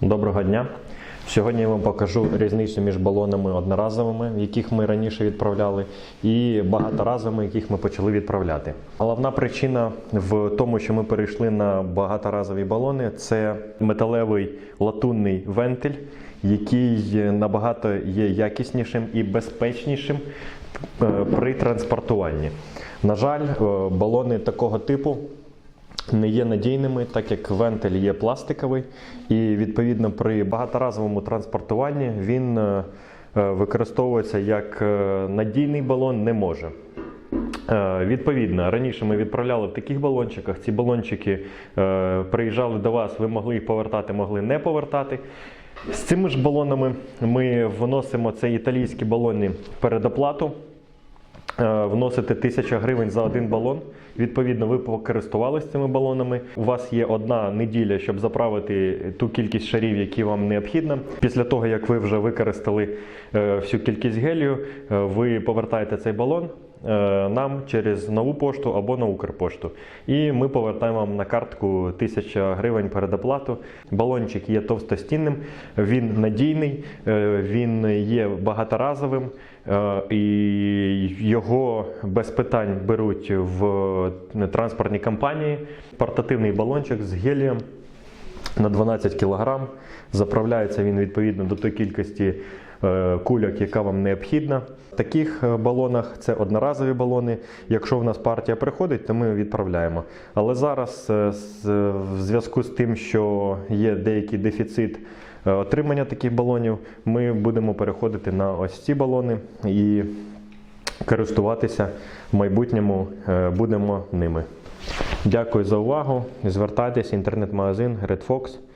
Доброго дня! Сьогодні я вам покажу різницю між балонами одноразовими, яких ми раніше відправляли, і багаторазовими, яких ми почали відправляти. Головна причина в тому, що ми перейшли на багаторазові балони, це металевий латунний вентиль, який набагато є якіснішим і безпечнішим е, при транспортуванні. На жаль, е, балони такого типу не є надійними, так як вентиль є пластиковий, і відповідно при багаторазовому транспортуванні він е, е, використовується як е, надійний балон не може. Відповідно, раніше ми відправляли в таких балончиках. Ці балончики приїжджали до вас, ви могли їх повертати, могли не повертати. З цими ж балонами ми вносимо це італійські балони передоплату. Е, Вносите 1000 гривень за один балон. Відповідно, ви покористувалися цими балонами. У вас є одна неділя, щоб заправити ту кількість шарів, які вам необхідна. Після того, як ви вже використали е, всю кількість гелію, е, ви повертаєте цей балон нам через нову пошту або на Укрпошту. І ми повертаємо вам на картку 1000 гривень передоплату. Балончик є товстостінним, він надійний, е, він є багаторазовим. Е, І його без питань беруть в транспортні компанії. Портативний балончик з гелієм на 12 кг. Заправляється він відповідно до тої кількості е, кульок, яка вам необхідна. В таких е, балонах це одноразові балони. Якщо в нас партія приходить, то ми відправляємо. Але зараз, е, в зв'язку з тим, що є деякий дефіцит е, отримання таких балонів, ми будемо переходити на ось ці балони і користуватися в майбутньому е, будемо ними. Дякую за увагу. Звертайтеся, інтернет-магазин Red Fox.